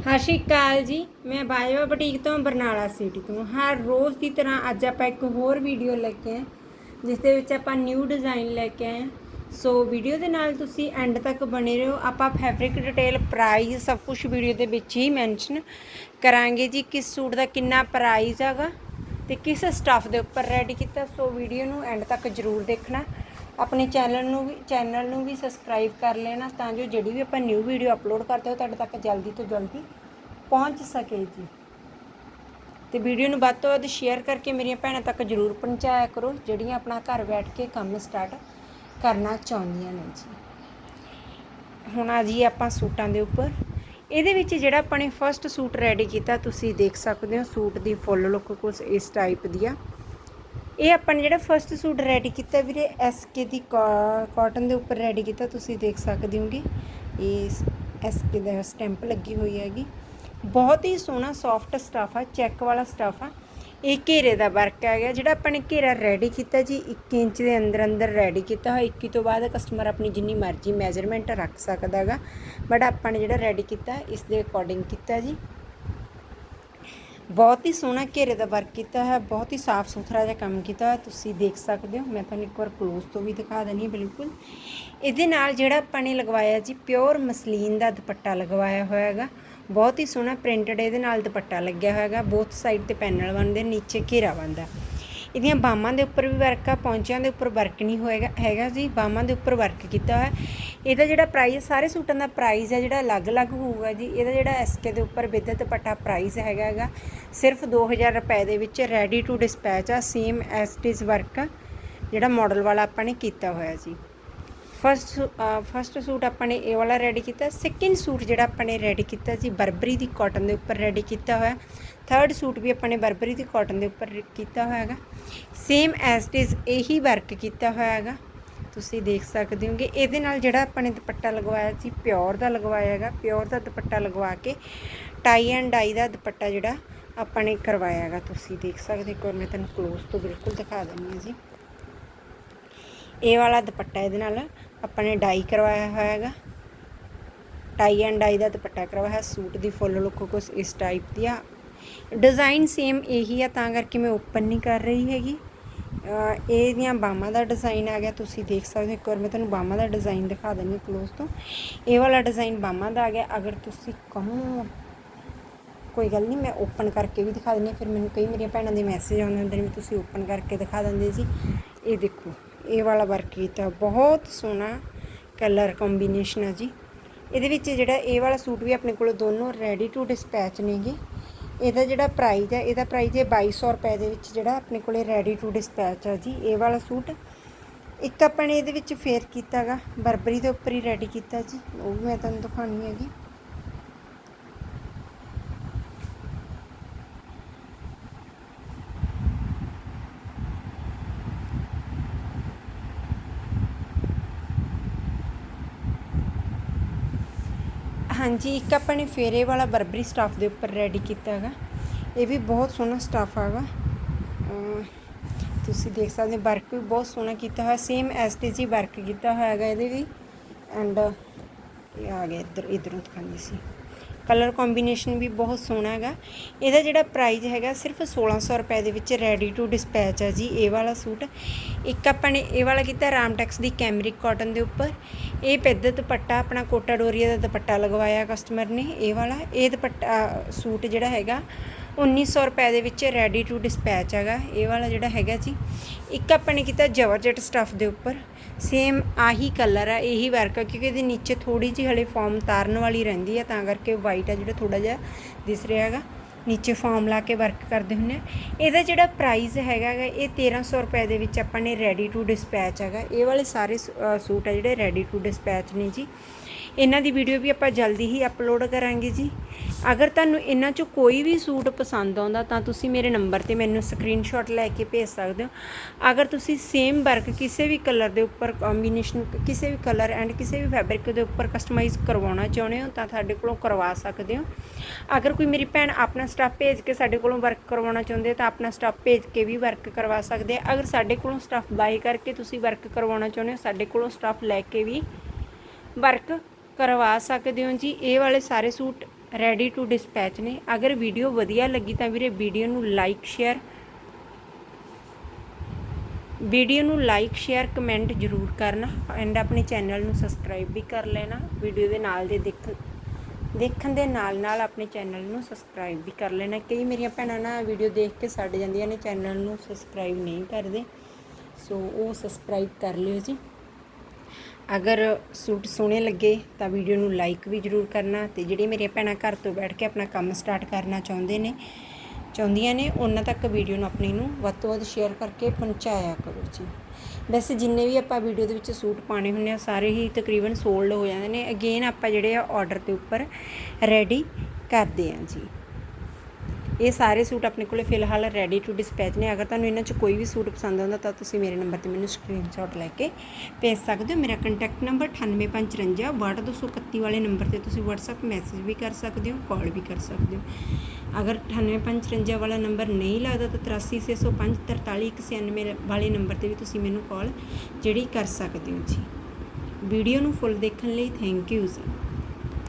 ਸਤਿ ਸ਼੍ਰੀ ਅਕਾਲ ਜੀ, ਮੈਂ ਬਾਜਵਾ ਬੁਟੀਕ ਤੋਂ ਬਰਨਾਲਾ ਸਿਟੀ ਤੋਂ। ਹਰ ਰੋਜ਼ ਦੀ ਤਰ੍ਹਾਂ ਅੱਜ ਆਪਾਂ ਇੱਕ ਹੋਰ ਵੀਡੀਓ ਲੈ ਕੇ ਆਏ, ਜਿਸ ਦੇ ਵਿੱਚ ਆਪਾਂ ਨਿਊ ਡਿਜ਼ਾਈਨ ਲੈ ਕੇ ਆਏ। ਹਾਂ। ਸੋ ਵੀਡੀਓ ਦੇ ਨਾਲ ਤੁਸੀਂ ਐਂਡ ਤੱਕ ਬਣੇ ਰਹੋ। ਆਪਾਂ ਫੈਬਰਿਕ ਡਿਟੇਲ ਪ੍ਰਾਈਸ ਸਭ ਕੁਝ ਵੀਡੀਓ ਦੇ ਵਿੱਚ ਹੀ ਮੈਂਸ਼ਨ ਕਰਾਂਗੇ ਜੀ, ਕਿਸ ਸੂਟ ਦਾ ਕਿੰਨਾ ਪ੍ਰਾਈਸ ਹੈਗਾ ਤੇ ਕਿਸ ਸਟੱਫ ਦੇ ਉੱਪਰ ਰੈਡੀ ਕੀਤਾ। ਸੋ ਵੀਡੀਓ ਨੂੰ ਐਂਡ ਤੱਕ ਜ਼ਰੂਰ ਦੇਖਣਾ। ਆਪਣੇ ਚੈਨਲ ਨੂੰ ਵੀ, ਚੈਨਲ ਨੂੰ ਵੀ ਸਬਸਕ੍ਰਾਈਬ ਕਰ ਲੈਣਾ ਤਾਂ ਜੋ ਜਿਹੜੀ ਵੀ ਆਪਾਂ ਨਿਊ ਵੀਡੀਓ ਅਪਲੋਡ ਕਰਦੇ ਹੋ ਤੁਹਾਡੇ ਤੱਕ ਜਲਦੀ ਤੋਂ ਜਲਦੀ ਪਹੁੰਚ ਸਕੇ ਜੀ। ਤੇ ਵੀਡੀਓ ਨੂੰ ਵੱਧ ਤੋਂ ਵੱਧ ਸ਼ੇਅਰ ਕਰਕੇ ਮੇਰੀਆਂ ਭੈਣਾਂ ਤੱਕ ਜਰੂਰ ਪਹੁੰਚਾਇਆ ਕਰੋ, ਜਿਹੜੀਆਂ ਆਪਣਾ ਘਰ ਬੈਠ ਕੇ ਕੰਮ ਸਟਾਰਟ ਕਰਨਾ ਚਾਹੁੰਦੀਆਂ ਨੇ ਜੀ। ਹੁਣ ਆ ਜੀ ਆਪਾਂ ਸੂਟਾਂ ਦੇ ਉੱਪਰ। ਇਹਦੇ ਵਿੱਚ ਜਿਹੜਾ ਆਪਾਂ ਨੇ ਫਰਸਟ ਸੂਟ ਰੈਡੀ ਕੀਤਾ, ਤੁਸੀਂ ਦੇਖ ਸਕਦੇ ਹੋ ਸੂਟ ਦੀ ਫੁੱਲ ਲੁੱਕ ਕੁਝ ਇਸ ਟਾਈਪ ਦੀ ਆ। ਇਹ ਆਪਾਂ ਨੇ ਜਿਹੜਾ ਫਰਸਟ ਸੂਟ ਰੈਡੀ ਕੀਤਾ ਵੀਰੇ ਐਸਕੇ ਦੀ ਕਾਟਨ ਦੇ ਉੱਪਰ ਰੈਡੀ ਕੀਤਾ, ਤੁਸੀਂ ਦੇਖ ਸਕਦੇ ਹੋਗੇ। ਇਹ ਐਸਕੇ ਦਾ ਸਟੈਂਪ ਲੱਗੀ ਹੋਈ ਹੈਗੀ। ਬਹੁਤ ਹੀ ਸੋਹਣਾ ਸੌਫਟ ਸਟਾਫ ਆ ਚੈੱਕ ਵਾਲਾ ਸਟਾਫ ਆ। ਇਹ ਘੇਰੇ ਦਾ ਵਰਕ ਆ ਗਿਆ, ਜਿਹੜਾ ਆਪਾਂ ਨੇ ਘੇਰਾ ਰੈਡੀ ਕੀਤਾ ਜੀ 1 ਇੰਚ ਦੇ ਅੰਦਰ ਅੰਦਰ ਰੈਡੀ ਕੀਤਾ ਹੋਇਆ। 21 ਤੋਂ ਬਾਅਦ ਕਸਟਮਰ ਆਪਣੀ ਜਿੰਨੀ ਮਰਜ਼ੀ ਮੈਜ਼ਰਮੈਂਟ ਰੱਖ ਸਕਦਾ ਹੈਗਾ। ਬਟ ਆਪਾਂ ਨੇ ਜਿਹੜਾ ਰੈਡੀ ਕੀਤਾ, ਇਸ ਦੇ ਅਕੋਰਡਿੰਗ ਕੀਤਾ ਜੀ। ਬਹੁਤ ਹੀ ਸੋਹਣਾ ਘੇਰੇ ਦਾ ਵਰਕ ਕੀਤਾ ਹੈ, ਬਹੁਤ ਹੀ ਸਾਫ਼ ਸੁਥਰਾ ਜਿਹਾ ਕੰਮ ਕੀਤਾ ਹੈ, ਤੁਸੀਂ ਦੇਖ ਸਕਦੇ ਹੋ, ਮੈਂ ਤੁਹਾਨੂੰ ਇੱਕ ਵਾਰ ਕਲੋਜ਼ ਤੋਂ ਵੀ ਦਿਖਾ ਦਿੰਦੀ ਹਾਂ ਬਿਲਕੁਲ। ਇਹਦੇ ਨਾਲ ਜਿਹੜਾ ਆਪਾਂ ਨੇ ਲਗਵਾਇਆ ਜੀ ਪਿਓਰ ਮਸਲੀਨ ਦਾ ਦੁਪੱਟਾ ਲਗਵਾਇਆ ਹੋਇਆ ਹੈਗਾ, ਬਹੁਤ ਹੀ ਸੋਹਣਾ ਪ੍ਰਿੰਟਡ ਇਹਦੇ ਨਾਲ ਦੁਪੱਟਾ ਲੱਗਿਆ ਹੋਇਆ ਹੈਗਾ ਬੋਥ ਸਾਈਡ ਤੇ ਪੈਨਲ ਬਣਦੇ, ਨੀਚੇ ਘੇਰਾ ਬਣਦਾ। ਇਹਦੀਆਂ ਬਾਹਾਂ ਦੇ ਉੱਪਰ ਵੀ ਵਰਕ ਆ, ਪੌਂਚਿਆਂ ਦੇ ਉੱਪਰ ਵਰਕ ਨਹੀਂ ਹੋਏਗਾ, ਹੈਗਾ ਜੀ ਬਾਹਾਂ ਦੇ ਉੱਪਰ ਵਰਕ ਕੀਤਾ ਹੋਇਆ। ਇਹਦਾ ਜਿਹੜਾ ਪ੍ਰਾਈਸ ਸਾਰੇ ਸੂਟਾਂ ਦਾ ਪ੍ਰਾਈਸ ਹੈ ਜਿਹੜਾ ਅਲੱਗ-ਅਲੱਗ ਹੋਊਗਾ ਜੀ, ਇਹਦਾ ਜਿਹੜਾ ਐਸਕੇ ਦੇ ਉੱਪਰ ਵਿਦ ਦੁਪੱਟਾ ਪ੍ਰਾਈਸ ਹੈਗਾ ਹੈਗਾ, ਸਿਰਫ 2000 ਰੁਪਏ ਦੇ ਵਿੱਚ ਰੈਡੀ ਟੂ ਡਿਸਪੈਚ ਆ same as it is work ਜਿਹੜਾ ਮਾਡਲ ਵਾਲਾ ਆਪਾਂ ਨੇ ਕੀਤਾ ਹੋਇਆ ਜੀ। ਫਸਟ ਫਸਟ ਸੂਟ ਆਪਾਂ ਨੇ ਇਹ ਵਾਲਾ ਰੈਡੀ ਕੀਤਾ। ਸੈਕਿੰਡ ਸੂਟ ਜਿਹੜਾ ਆਪਾਂ ਨੇ ਰੈਡੀ ਕੀਤਾ ਸੀ ਬਰਬਰੀ ਦੀ ਕਾਟਨ ਦੇ ਉੱਪਰ ਰੈਡੀ ਕੀਤਾ ਹੋਇਆ। ਥਰਡ ਸੂਟ ਵੀ ਆਪਾਂ ਨੇ ਬਰਬਰੀ ਦੀ ਕਾਟਨ ਦੇ ਉੱਪਰ ਕੀਤਾ ਹੋਇਆ ਹੈਗਾ। ਸੇਮ ਐਸ ਇਟ ਇਜ਼ ਇਹੀ ਵਰਕ ਕੀਤਾ ਹੋਇਆ ਹੈਗਾ। ਤੁਸੀਂ ਦੇਖ ਸਕਦੇ ਹੋਗੇ, ਇਹਦੇ ਨਾਲ ਜਿਹੜਾ ਆਪਾਂ ਨੇ ਦੁਪੱਟਾ ਲਗਵਾਇਆ ਸੀ ਪਿਓਰ ਦਾ ਲਗਵਾਇਆ ਹੈਗਾ। ਪਿਓਰ ਦਾ ਦੁਪੱਟਾ ਲਗਵਾ ਕੇ ਟਾਈ ਐਂਡ ਡਾਈ ਦਾ ਦੁਪੱਟਾ ਜਿਹੜਾ ਆਪਾਂ ਨੇ ਕਰਵਾਇਆ ਹੈਗਾ। ਤੁਸੀਂ ਦੇਖ ਸਕਦੇ ਹੋ ਮੈਂ ਤੁਹਾਨੂੰ ਕਲੋਜ਼ ਤੋਂ ਬਿਲਕੁਲ ਦਿਖਾ ਦਿੰਦੀ ਹਾਂ ਜੀ। ਇਹ ਵਾਲਾ ਦੁਪੱਟਾ ਇਹਦੇ ਨਾਲ ਆਪਾਂ ਨੇ ਡਾਈ ਕਰਵਾਇਆ ਹੋਇਆ ਹੈਗਾ। ਟਾਈ ਐਂਡ ਡਾਈ ਦਾ ਦੁਪੱਟਾ ਕਰਵਾਇਆ ਸੂਟ ਦੀ ਫੁੱਲ ਲੁੱਕ ਕੁਛ ਇਸ ਟਾਈਪ ਦੀ ਆ। ਡਿਜ਼ਾਈਨ ਸੇਮ ਇਹੀ ਆ, ਤਾਂ ਕਰਕੇ ਮੈਂ ਓਪਨ ਨਹੀਂ ਕਰ ਰਹੀ ਹੈਗੀ। ਇਹਦੀਆਂ ਬਾਹਾਂ ਦਾ ਡਿਜ਼ਾਈਨ ਆ ਗਿਆ, ਤੁਸੀਂ ਦੇਖ ਸਕਦੇ ਹੋ, ਇੱਕ ਵਾਰ ਮੈਂ ਤੁਹਾਨੂੰ ਬਾਹਾਂ ਦਾ ਡਿਜ਼ਾਈਨ ਦਿਖਾ ਦਿੰਦੀ ਹਾਂ ਤੋਂ। ਇਹ ਵਾਲਾ ਡਿਜ਼ਾਈਨ ਬਾਹਾਂ ਦਾ ਆ ਗਿਆ, ਅਗਰ ਤੁਸੀਂ ਕਹੋ, ਕੋਈ ਗੱਲ ਨਹੀਂ, ਮੈਂ ਓਪਨ ਕਰਕੇ ਵੀ ਦਿਖਾ ਦਿੰਦੀ ਫਿਰ ਮੈਨੂੰ ਕਈ ਮੇਰੀਆਂ ਭੈਣਾਂ ਦੇ ਮੈਸੇਜ ਆਉਂਦੇ ਹੁੰਦੇ ਨੇ ਵੀ ਤੁਸੀਂ ਓਪਨ ਕਰਕੇ ਦਿਖਾ ਦਿੰਦੇ ਜੀ ਇਹ ਦੇਖੋ। ਇਹ ਵਾਲਾ ਵਰਕ ਕੀਤਾ। ਬਹੁਤ ਸੋਹਣਾ ਕਲਰ ਕੰਬੀਨੇਸ਼ਨ ਆ ਜੀ। ਇਹਦੇ ਵਿੱਚ ਜਿਹੜਾ ਇਹ ਵਾਲਾ ਸੂਟ ਵੀ ਆਪਣੇ ਕੋਲ ਦੋਨੋਂ ਰੈਡੀ ਟੂ ਡਿਸਪੈਚ ਨੇਗੇ। ਇਹਦਾ ਜਿਹੜਾ ਪ੍ਰਾਈਸ ਹੈ ਇਹਦਾ ਪ੍ਰਾਈਸ ਹੈ 2200 ਰੁਪਏ ਦੇ ਵਿੱਚ ਜਿਹੜਾ ਆਪਣੇ ਕੋਲੇ ਰੈਡੀ ਟੂ ਡਿਸਪੈਚ ਆ ਜੀ, ਇਹ ਵਾਲਾ ਸੂਟ। ਇੱਕ ਆਪਾਂ ਨੇ ਇਹਦੇ ਵਿੱਚ ਫੇਰ ਕੀਤਾਗਾ, ਬਰਬਰੀ ਦੇ ਉੱਪਰ ਹੀ ਰੈਡੀ ਕੀਤਾ ਜੀ। ਉਹ ਵੀ ਮੈਂ ਤੁਹਾਨੂੰ ਦਿਖਾਉਣੀ ਹੈਗੀ। ਹਾਂਜੀ, ਇੱਕ ਆਪਾਂ ਨੇ ਫੇਰੇ ਵਾਲਾ ਬਰਬਰੀ ਸਟਾਫ ਦੇ ਉੱਪਰ ਰੈਡੀ ਕੀਤਾ ਹੈਗਾ। ਇਹ ਵੀ ਬਹੁਤ ਸੋਹਣਾ ਸਟਾਫ ਹੈਗਾ। ਤੁਸੀਂ ਦੇਖ ਸਕਦੇ ਹੋ ਵਰਕ ਵੀ ਬਹੁਤ ਸੋਹਣਾ ਕੀਤਾ ਹੋਇਆ ਸੇਮ ਐਸ ਟੀ ਜੀ ਵਰਕ ਕੀਤਾ ਹੋਇਆ ਹੈਗਾ ਇਹਦੇ ਵੀ। ਐਂਡ ਇਹ ਆ ਗਿਆ ਇੱਧਰ, ਇਧਰੋਂ ਦਿਖਾਉਂਦੀ ਸੀ। ਕਲਰ ਕੰਬੀਨੇਸ਼ਨ ਵੀ ਬਹੁਤ ਸੋਹਣਾ ਹੈਗਾ। ਇਹਦਾ ਜਿਹੜਾ ਪ੍ਰਾਈਸ ਹੈਗਾ ਸਿਰਫ 1600 ਰੁਪਏ ਦੇ ਵਿੱਚ ਰੈਡੀ ਟੂ ਡਿਸਪੈਚ ਹੈ ਜੀ, ਇਹ ਵਾਲਾ ਸੂਟ। ਇੱਕ ਆਪਾਂ ਨੇ ਇਹ ਵਾਲਾ ਕੀਤਾ ਰਾਮਟੈਕਸ ਦੀ ਕੈਮਰਿਕ ਕਾਟਨ ਦੇ ਉੱਪਰ। ਇਹ ਪੈਦ ਦੁਪੱਟਾ, ਆਪਣਾ ਕੋਟਾ ਡੋਰੀਆ ਦਾ ਦੁਪੱਟਾ ਲਗਵਾਇਆ ਕਸਟਮਰ ਨੇ, ਇਹ ਵਾਲਾ। ਇਹ ਦੁਪੱਟਾ ਸੂਟ ਜਿਹੜਾ ਹੈਗਾ 1900 ਰੁਪਏ ਦੇ ਵਿੱਚ ਰੈਡੀ ਟੂ ਡਿਸਪੈਚ ਹੈਗਾ। ਇਹ ਵਾਲਾ ਜਿਹੜਾ ਹੈਗਾ ਜੀ, ਇੱਕ ਆਪਾਂ ਨੇ ਕੀਤਾ ਜਵਰਜਟ ਸਟਫ ਦੇ ਉੱਪਰ। ਸੇਮ ਆਹੀ ਕਲਰ ਆ, ਇਹੀ ਵਰਕ ਆ, ਕਿਉਂਕਿ ਇਹਦੇ ਨੀਚੇ ਥੋੜੀ ਜਿਹੀ ਹਲੇ ਫਾਰਮ ਤਾਰਨ ਵਾਲੀ ਰਹਿੰਦੀ ਆ, ਤਾਂ ਕਰਕੇ ਵਾਈਟ ਆ ਜਿਹੜਾ ਥੋੜਾ ਜਿਹਾ ਦਿਸ ਰਿਹਾ ਹੈਗਾ। ਨੀਚੇ ਫਾਰਮ ਲਾ ਕੇ ਵਰਕ ਕਰਦੇ ਹੁੰਨੇ ਆ। ਇਹਦਾ ਜਿਹੜਾ ਪ੍ਰਾਈਸ ਹੈਗਾ ਇਹ 1300 ਰੁਪਏ ਦੇ ਵਿੱਚ ਆਪਾਂ ਨੇ ਰੈਡੀ ਟੂ ਡਿਸਪੈਚ ਹੈਗਾ। ਇਹ ਵਾਲੇ ਸਾਰੇ ਸੂਟ ਆ ਜਿਹੜੇ ਰੈਡੀ ਟੂ ਡਿਸਪੈਚ ਨੇ ਜੀ। ਇਹਨਾਂ ਦੀ ਵੀਡੀਓ ਵੀ ਆਪਾਂ ਜਲਦੀ ਹੀ ਅਪਲੋਡ ਕਰਾਂਗੇ ਜੀ। ਅਗਰ ਤੁਹਾਨੂੰ ਇਹਨਾਂ ਚੋਂ ਕੋਈ ਵੀ ਸੂਟ ਪਸੰਦ ਆਉਂਦਾ ਤਾਂ ਤੁਸੀਂ ਮੇਰੇ ਨੰਬਰ ਤੇ ਮੈਨੂੰ ਸਕਰੀਨਸ਼ਾਟ ਲੈ ਕੇ ਭੇਜ ਸਕਦੇ ਹੋ। ਅਗਰ ਤੁਸੀਂ ਸੇਮ ਵਰਕ ਕਿਸੇ ਵੀ ਕਲਰ ਦੇ ਉੱਪਰ ਕੰਬੀਨੇਸ਼ਨ ਕਿਸੇ ਵੀ ਕਲਰ ਐਂਡ ਕਿਸੇ ਵੀ ਫੈਬਰਿਕ ਦੇ ਉੱਪਰ ਕਸਟਮਾਈਜ਼ ਕਰਵਾਉਣਾ ਚਾਹੁੰਦੇ ਹੋ ਤਾਂ ਸਾਡੇ ਕੋਲੋਂ ਕਰਵਾ ਸਕਦੇ ਹੋ। ਅਗਰ ਕੋਈ ਮੇਰੀ ਭੈਣ ਆਪਣਾ ਸਟਾਫ ਭੇਜ ਕੇ ਸਾਡੇ ਕੋਲੋਂ ਵਰਕ ਕਰਵਾਉਣਾ ਚਾਹੁੰਦੇ ਤਾਂ ਆਪਣਾ ਸਟਾਫ ਭੇਜ ਕੇ ਵੀ ਵਰਕ ਕਰਵਾ ਸਕਦੇ ਆ ਅਗਰ ਸਾਡੇ ਕੋਲੋਂ ਸਟਾਫ ਬਾਈ ਕਰਕੇ ਤੁਸੀਂ ਵਰਕ ਕਰਵਾਉਣਾ ਚਾਹੁੰਦੇ ਹੋ, ਸਾਡੇ ਕੋਲੋਂ ਸਟਾਫ ਲੈ ਕੇ ਵੀ ਵਰਕ ਕਰਵਾ ਸਕਦੇ ਹੋ ਜੀ। ਇਹ ਵਾਲੇ ਸਾਰੇ ਸੂਟ ਰੈਡੀ ਟੂ ਡਿਸਪੈਚ ਨੇ। ਅਗਰ ਵੀਡੀਓ ਵਧੀਆ ਲੱਗੀ ਤਾਂ ਵੀਰੇ ਵੀਡੀਓ ਨੂੰ ਲਾਈਕ ਸ਼ੇਅਰ ਵੀਡੀਓ ਨੂੰ ਲਾਈਕ ਸ਼ੇਅਰ ਕਮੈਂਟ ਜ਼ਰੂਰ ਕਰਨਾ ਐਂਡ ਆਪਣੇ ਚੈਨਲ ਨੂੰ ਸਬਸਕ੍ਰਾਈਬ ਵੀ ਕਰ ਲੈਣਾ। ਵੀਡੀਓ ਦੇ ਨਾਲ ਦੇ ਦੇਖ, ਦੇਖਣ ਦੇ ਨਾਲ ਨਾਲ ਆਪਣੇ ਚੈਨਲ ਨੂੰ ਸਬਸਕ੍ਰਾਈਬ ਵੀ ਕਰ ਲੈਣਾ। ਕਈ ਮੇਰੀਆਂ ਭੈਣਾਂ ਨਾ ਵੀਡੀਓ ਦੇਖ ਕੇ ਛੱਡ ਜਾਂਦੀਆਂ ਨੇ ਚੈਨਲ ਨੂੰ ਸਬਸਕ੍ਰਾਈਬ ਨਹੀਂ ਕਰਦੇ। ਸੋ ਉਹ ਸਬਸਕ੍ਰਾਈਬ ਕਰ ਲਿਓ ਜੀ। ਅਗਰ ਸੂਟ ਸੋਹਣੇ ਲੱਗੇ ਤਾਂ ਵੀਡੀਓ ਨੂੰ ਲਾਈਕ ਵੀ ਜ਼ਰੂਰ ਕਰਨਾ ਤੇ ਜਿਹੜੇ ਮੇਰੀਆਂ ਭੈਣਾਂ ਘਰ ਤੋਂ ਬੈਠ ਕੇ ਆਪਣਾ ਕੰਮ ਸਟਾਰਟ ਕਰਨਾ ਚਾਹੁੰਦੇ ਨੇ, ਚਾਹੁੰਦੀਆਂ ਨੇ, ਉਹਨਾਂ ਤੱਕ ਵੀਡੀਓ ਨੂੰ ਆਪਣੀ ਨੂੰ ਵੱਧ ਤੋਂ ਵੱਧ ਸ਼ੇਅਰ ਕਰਕੇ ਪਹੁੰਚਾਇਆ ਕਰੋ ਜੀ। ਵੈਸੇ ਜਿੰਨੇ ਵੀ ਆਪਾਂ ਵੀਡੀਓ ਦੇ ਵਿੱਚ ਸੂਟ ਪਾਣੇ ਹੁੰਦੇ ਆ, ਸਾਰੇ ਹੀ ਤਕਰੀਬਨ ਸੋਲਡ ਹੋ ਜਾਂਦੇ ਨੇ। ਅਗੇਨ ਆਪਾਂ ਜਿਹੜੇ ਆ ਆਰਡਰ ਦੇ ਉੱਪਰ ਰੈਡੀ ਕਰਦੇ ਆ ਜੀ। ਇਹ ਸਾਰੇ ਸੂਟ ਆਪਣੇ ਕੋਲੇ ਫਿਲਹਾਲ ਰੈਡੀ ਟੂ ਡਿਸਪੈਚ ਨੇ। ਅਗਰ ਤੁਹਾਨੂੰ ਇਹਨਾਂ 'ਚ ਕੋਈ ਵੀ ਸੂਟ ਪਸੰਦ ਆਉਂਦਾ ਤਾਂ ਤੁਸੀਂ ਮੇਰੇ ਨੰਬਰ ਤੇ ਮੈਨੂੰ ਸਕਰੀਨਸ਼ਾਟ ਲੈ ਕੇ ਭੇਜ ਸਕਦੇ ਹੋ। ਮੇਰਾ ਕੰਟੈਕਟ ਨੰਬਰ 98554 231 ਵਾਲੇ ਨੰਬਰ ਤੇ ਤੁਸੀਂ WhatsApp ਮੈਸੇਜ ਵੀ ਕਰ ਸਕਦੇ ਹੋ ਕਾਲ ਵੀ ਕਰ ਸਕਦੇ ਹੋ। ਅਗਰ 98554 ਵਾਲਾ ਨੰਬਰ ਨਹੀਂ ਲੱਗਦਾ ਤਾਂ 83605 43196 ਵਾਲੇ ਨੰਬਰ ਤੇ ਵੀ ਤੁਸੀਂ ਮੈਨੂੰ ਕਾਲ ਜਿਹੜੀ ਕਰ ਸਕਦੇ ਹੋ ਜੀ। ਵੀਡੀਓ ਨੂੰ ਫੁੱਲ ਦੇਖਣ ਲਈ ਥੈਂਕ ਯੂ ਜੀ